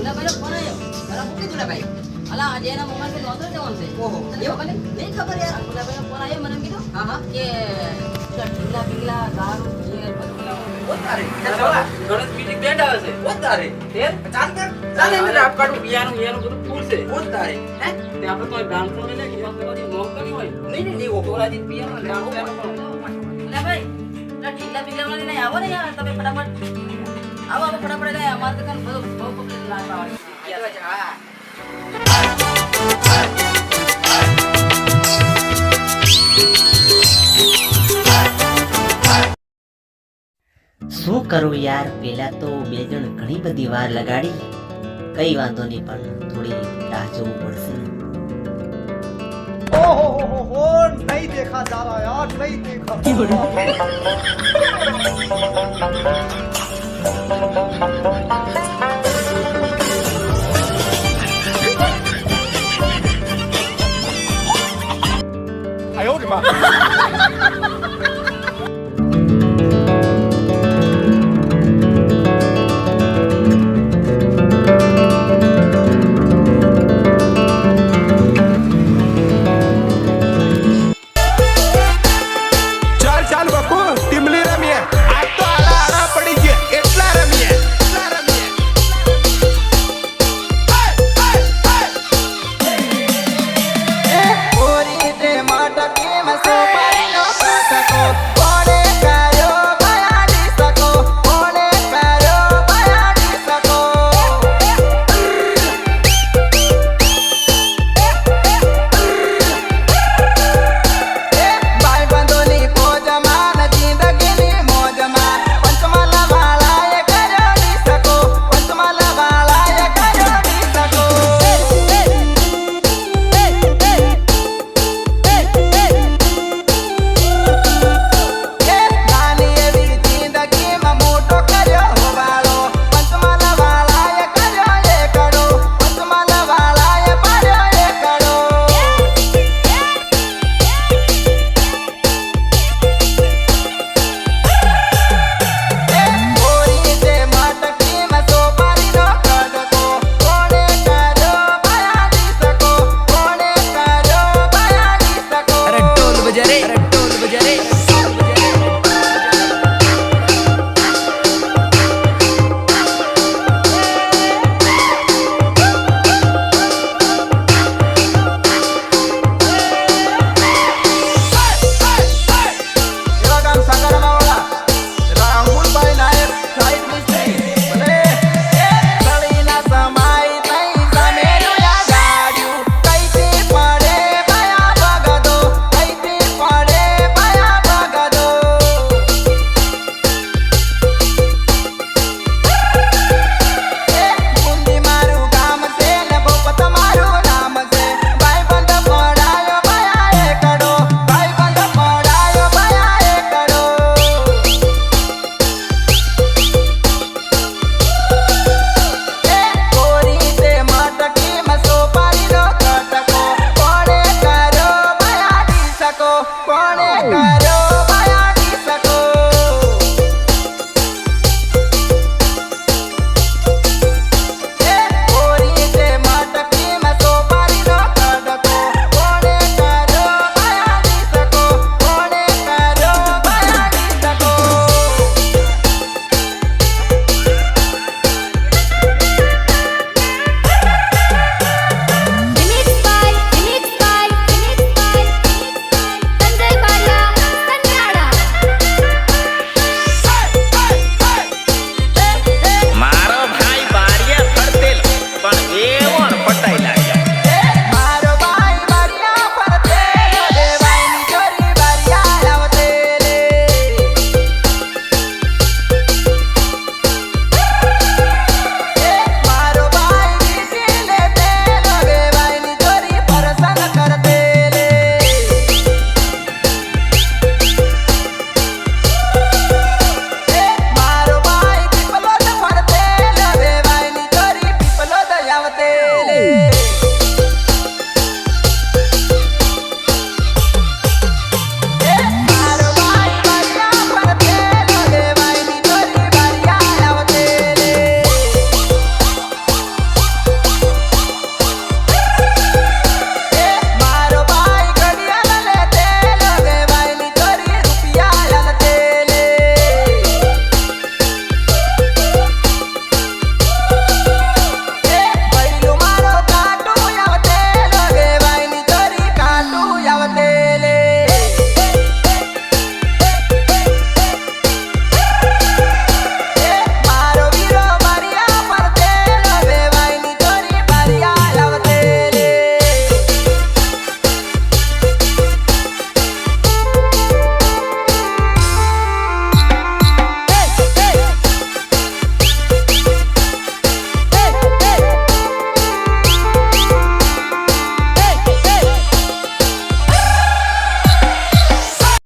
ગુલાબભાઈનો phone આવ્યો મૂકી અલા આજે એના મોબાઈલ નોંધો જવાનું છે ઓહો. તને ખબર નહીં? નહીં ખબર યાર. ગુલાબભાઈનો ફોન આવ્યો મને કીધું હા હા. કે પેલા ઢીંગલા દારૂ બિયર બધું. લાવો. તારે. ગણેશ meeting બેઠ આવે છે ઓ તે ચાલ કર ચાલે એને રાપ કાઢું પિયાનું પિયાનું બધું ફૂલ છે. ઓ તારે. હે? તે આપણે તો ગામ તો લે કે પાસે બધી મોગ તો નહીં હોય. નહીં નહીં નહીં ઓ તોરાજી પિયાનું ગામ શું કરું યાર? પેલા તો બે જણ ઘણી બધી વાર લગાડી. કઈ વાંધો નહીં, પણ થોડી રાહ જોવું પડશે. देखा जा रहा यार नहीं देखा ચાલ so knows claro.